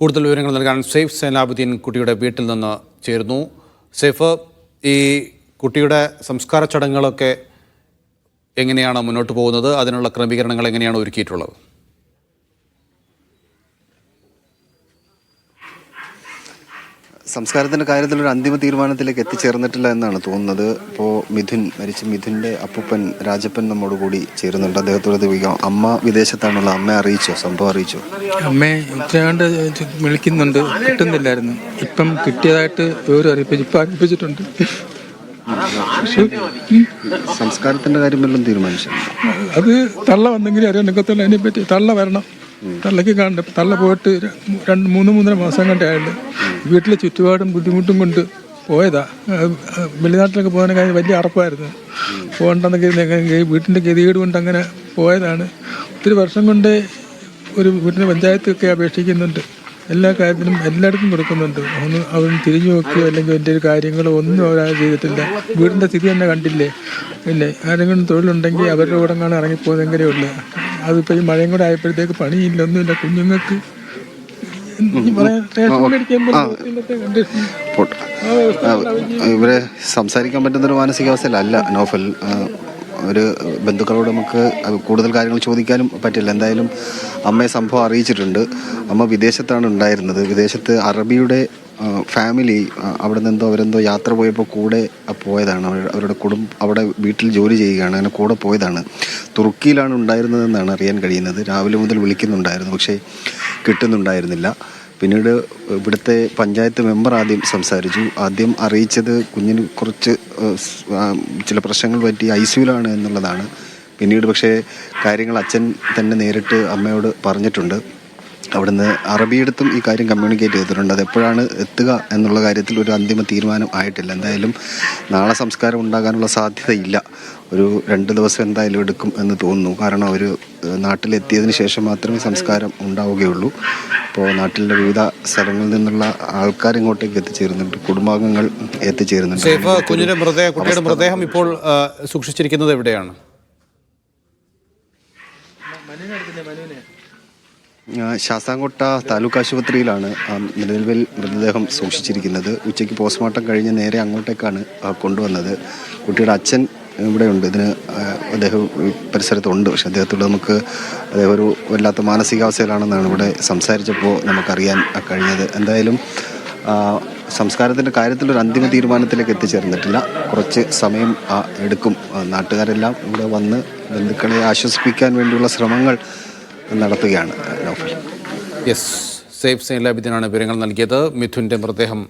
കൂടുതൽ വിവരങ്ങൾ നൽകാൻ സേഫ് സേനാബുദ്ദീൻ കുട്ടിയുടെ വീട്ടിൽ നിന്ന് ചേരുന്നു. സേഫ് ഈ കുട്ടിയുടെ സംസ്കാര ചടങ്ങുകളൊക്കെ എങ്ങനെയാണ് മുന്നോട്ട് പോകുന്നത്? അതിനുള്ള ക്രമീകരണങ്ങൾ എങ്ങനെയാണ് ഒരുക്കിയിട്ടുള്ളത്? സംസ്കാരത്തിന്റെ കാര്യത്തിൽ ഒരു അന്തിമ തീരുമാനത്തിലേക്ക് എത്തിച്ചേർന്നിട്ടില്ല എന്നാണ് തോന്നുന്നത്. ഇപ്പോൾ മിഥുൻ മരിച്ച മിഥുന്റെ അപ്പൂപ്പൻ രാജപ്പൻ നമ്മോട് കൂടി ചേരുന്നുണ്ട്. അദ്ദേഹത്തോട് ചോദിക്കാം അമ്മ വിദേശത്താണുള്ള അമ്മ അറിയിച്ചോ സംഭവം അറിയിച്ചോ? അമ്മയെ ഉച്ചയാണ്ട് വിളിക്കുന്നുണ്ട്. കിട്ടുന്നില്ലായിരുന്നു. ഇപ്പം കിട്ടിയതായിട്ട് വിവരം അറിയിപ്പിച്ചു ഇപ്പം അറിയിപ്പിച്ചിട്ടുണ്ട്. സംസ്കാരത്തിന്റെ കാര്യം വല്ലതും തീരുമാനിച്ചു? അത് തള്ള വന്നെങ്കിലും അറിയാൻ നിൽക്കത്തുള്ളൂ അതിനെപ്പറ്റി തള്ള വരണം. തള്ളക്ക് കാണണ്ട. തള്ള പോയിട്ട് രണ്ട് മൂന്ന് മൂന്നര മാസം കണ്ടേ ആയുള്ളൂ. വീട്ടിലെ ചുറ്റുപാടും ബുദ്ധിമുട്ടും കൊണ്ട് പോയതാ. വെളിനാട്ടിലൊക്കെ പോകാൻ കാര്യം വലിയ അറപ്പായിരുന്നു. പോകണ്ടെന്നൊക്കെ വീട്ടിന്റെ ഗതികേട് കൊണ്ട് അങ്ങനെ പോയതാണ്. ഒത്തിരി വർഷം കൊണ്ട് ഒരു വീട്ടിലെ പഞ്ചായത്തൊക്കെ അപേക്ഷിക്കുന്നുണ്ട്. എല്ലാ കാര്യത്തിനും എല്ലായിടത്തും കൊടുക്കുന്നുണ്ട്. ഒന്ന് അവൻ തിരിഞ്ഞു നോക്കിയോ അല്ലെങ്കിൽ എന്റെ ഒരു കാര്യങ്ങളോ ഒന്നും അവരാ ചെയ്തിട്ടില്ല. വീടിന്റെ സ്ഥിതി തന്നെ കണ്ടില്ലേ? ഇല്ലേ ആരെങ്കിലും തൊഴിലുണ്ടെങ്കിൽ അവരുടെ കൂടെ കാണാൻ ഇറങ്ങിപ്പോകുന്നെങ്കിലേ ഉള്ളൂ. അതിപ്പോൾ ഈ മഴയും കൂടെ ആയപ്പോഴത്തേക്ക് പണിയില്ല ഒന്നുമില്ല. കുഞ്ഞുങ്ങൾക്ക് പോട്ടെ. ഇവരെ സംസാരിക്കാൻ പറ്റുന്ന ഒരു മാനസികാവസ്ഥയിലല്ല നോഫൽ ഒരു ബന്ധുക്കളോട് നമുക്ക് കൂടുതൽ കാര്യങ്ങൾ ചോദിക്കാനും പറ്റില്ല. എന്തായാലും അമ്മയെ സംഭവം അറിയിച്ചിട്ടുണ്ട്. അമ്മ വിദേശത്താണ് ഉണ്ടായിരുന്നത്. വിദേശത്ത് അറബിയുടെ ഫാമിലി അവിടെ നിന്നെന്തോ അവരെന്തോ യാത്ര പോയപ്പോൾ കൂടെ പോയതാണ്. അവരുടെ കുടുംബം അവിടെ വീട്ടിൽ ജോലി ചെയ്യുകയാണ്. അങ്ങനെ കൂടെ പോയതാണ്. തുർക്കിയിലാണ് ഉണ്ടായിരുന്നതെന്നാണ് അറിയാൻ കഴിയുന്നത്. രാവിലെ മുതൽ വിളിക്കുന്നുണ്ടായിരുന്നു. പക്ഷേ കിട്ടുന്നുണ്ടായിരുന്നില്ല. പിന്നീട് ഇവിടുത്തെ പഞ്ചായത്ത് മെമ്പർ ആദ്യം സംസാരിച്ചു. ആദ്യം അറിയിച്ചത് കുഞ്ഞിന് കുറച്ച് ചില പ്രശ്നങ്ങൾ പറ്റി ഐ സിയുലാണ് എന്നുള്ളതാണ്. പിന്നീട് പക്ഷേ കാര്യങ്ങൾ അച്ഛൻ തന്നെ നേരിട്ട് അമ്മയോട് പറഞ്ഞിട്ടുണ്ട്. അവിടുന്ന് അറബിയെടുത്തും ഈ കാര്യം കമ്മ്യൂണിക്കേറ്റ് ചെയ്തിട്ടുണ്ട്. അത് എപ്പോഴാണ് എത്തുക എന്നുള്ള കാര്യത്തിൽ ഒരു അന്തിമ തീരുമാനം ആയിട്ടില്ല. എന്തായാലും നാളെ സംസ്കാരം ഉണ്ടാകാനുള്ള സാധ്യതയില്ല. ഒരു രണ്ട് ദിവസം എന്തായാലും എടുക്കും എന്ന് തോന്നുന്നു. കാരണം അവർ നാട്ടിലെത്തിയതിന് ശേഷം മാത്രമേ സംസ്കാരം ഉണ്ടാവുകയുള്ളൂ. അപ്പോൾ നാട്ടിലെ വിവിധ സ്ഥലങ്ങളിൽ നിന്നുള്ള ആൾക്കാർ ഇങ്ങോട്ടേക്ക് എത്തിച്ചേരുന്നുണ്ട്. കുടുംബാംഗങ്ങൾ എത്തിച്ചേരുന്നുണ്ട്. സേഫ് കുഞ്ഞിന്റെ മൃതദേഹം കുട്ടിയുടെ മൃതദേഹം ഇപ്പോൾ സൂക്ഷിച്ചിരിക്കുന്നത് എവിടെയാണ്? ശാസ്താംകോട്ട താലൂക്ക് ആശുപത്രിയിലാണ് നിലവിൽ മൃതദേഹം സൂക്ഷിച്ചിരിക്കുന്നത്. ഉച്ചയ്ക്ക് പോസ്റ്റ്മോർട്ടം കഴിഞ്ഞ് നേരെ അങ്ങോട്ടേക്കാണ് കൊണ്ടുവന്നത്. കുട്ടിയുടെ അച്ഛൻ ഇവിടെയുണ്ട് ഇതിന് അദ്ദേഹം പരിസരത്തുണ്ട്. പക്ഷെ അദ്ദേഹത്തോട് നമുക്ക് അദ്ദേഹം ഒരു വല്ലാത്ത മാനസികാവസ്ഥയിലാണെന്നാണ് ഇവിടെ സംസാരിച്ചപ്പോൾ നമുക്കറിയാൻ കഴിഞ്ഞത്. എന്തായാലും സംസ്കാരത്തിന്റെ കാര്യത്തിൽ ഒരു അന്തിമ തീരുമാനത്തിലേക്ക് എത്തിച്ചേർന്നിട്ടില്ല. കുറച്ച് സമയം എടുക്കും നാട്ടുകാരെല്ലാം ഇവിടെ വന്ന് ബന്ധുക്കളെ ആശ്വസിപ്പിക്കാൻ വേണ്ടിയുള്ള ശ്രമങ്ങൾ നടത്തുകയാണ്. യെസ് സേഫ് സൈലാബിദിനാണ് വിവരങ്ങൾ നൽകിയത്. മിഥുന്റെ മൃതദേഹം